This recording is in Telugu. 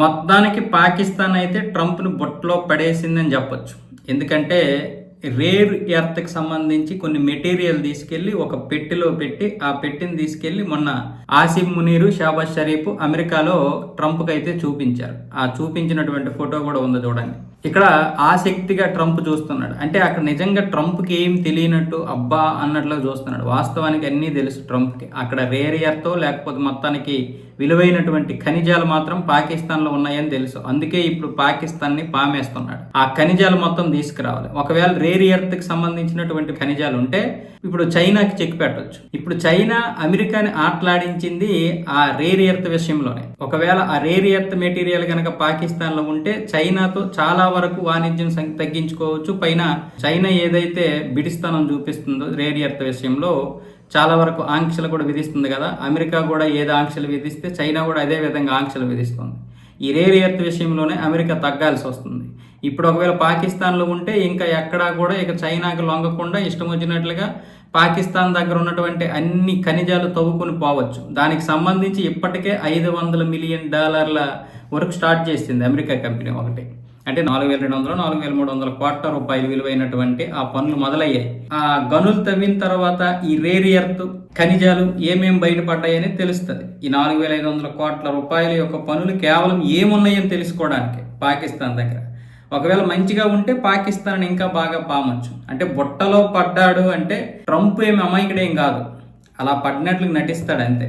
మొత్తానికి పాకిస్తాన్ అయితే ట్రంప్ను బొట్టలో పడేసిందని చెప్పొచ్చు. ఎందుకంటే రేర్ ఎర్త్కి సంబంధించి కొన్ని మెటీరియల్ తీసుకెళ్ళి ఒక పెట్టెలో పెట్టి ఆ పెట్టెని తీసుకెళ్ళి మొన్న ఆసిఫ్ మునీరు షాబాజ్ షరీఫ్ అమెరికాలో ట్రంప్కి అయితే చూపించారు. ఆ చూపించినటువంటి ఫోటో కూడా ఉంది చూడండి. ఇక్కడ ఆసక్తిగా ట్రంప్ చూస్తున్నాడు. అంటే అక్కడ నిజంగా ట్రంప్కి ఏం తెలియనట్టు అబ్బా అన్నట్లు చూస్తున్నాడు. వాస్తవానికి అన్నీ తెలుసు ట్రంప్కి. అక్కడ రేర్ ఎర్తో లేకపోతే మొత్తానికి విలువైనటువంటి ఖనిజాలు మాత్రం పాకిస్తాన్లో ఉన్నాయని తెలుసు. అందుకే ఇప్పుడు పాకిస్తాన్ని పామేస్తున్నాడు. ఆ ఖనిజాలు మొత్తం తీసుకురావాలి. ఒకవేళ రేర్ ఎర్త్కి సంబంధించినటువంటి ఖనిజాలు ఉంటే ఇప్పుడు చైనాకి చెక్ పెట్టవచ్చు ఇప్పుడు చైనా అమెరికాని ఆటలాడించింది ఆ రేర్ ఎర్త్ విషయంలోనే. ఒకవేళ ఆ రేర్ ఎర్త్ మెటీరియల్ కనుక పాకిస్తాన్లో ఉంటే చైనాతో చాలా వరకు వాణిజ్యం తగ్గించుకోవచ్చు. పైన చైనా ఏదైతే బిడిస్తానం చూపిస్తుందో రేర్ ఎర్త్ విషయంలో చాలా వరకు ఆంక్షలు కూడా విధిస్తుంది కదా. అమెరికా కూడా ఏదో ఆంక్షలు విధిస్తే చైనా కూడా అదే విధంగా ఆంక్షలు విధిస్తుంది. ఈ రేర్ ఎర్త్ విషయంలోనే అమెరికా తగ్గాల్సి వస్తుంది. ఇప్పుడు ఒకవేళ పాకిస్తాన్లో ఉంటే ఇంకా ఎక్కడా కూడా ఇక చైనాకి లొంగకుండా ఇష్టం వచ్చినట్లుగా పాకిస్తాన్ దగ్గర ఉన్నటువంటి అన్ని ఖనిజాలు తవ్వుకొని పోవచ్చు. దానికి సంబంధించి ఇప్పటికే ఐదు వందల మిలియన్ డాలర్ల వరకు స్టార్ట్ చేసింది అమెరికా కంపెనీ ఒకటి. అంటే నాలుగు వేల రెండు వందలు నాలుగు వేల మూడు వందల కోట్ల రూపాయలు విలువైనటువంటి ఆ పనులు మొదలయ్యాయి. ఆ గనులు తవ్విన తర్వాత ఈ రేర్ ఎర్త్ ఖనిజాలు ఏమేమి బయటపడ్డాయని తెలుస్తుంది. ఈ నాలుగు వేల ఐదు వందల కోట్ల రూపాయల యొక్క పనులు కేవలం ఏమున్నాయని తెలుసుకోవడానికి పాకిస్తాన్ దగ్గర. ఒకవేళ మంచిగా ఉంటే పాకిస్తాన్ ఇంకా బాగా పామొచ్చు అంటే బుట్టలో పడ్డాడు అంటే ట్రంప్ ఏమి అమాయకుడేం కాదు. అలా పడినట్లు నటిస్తాడు అంతే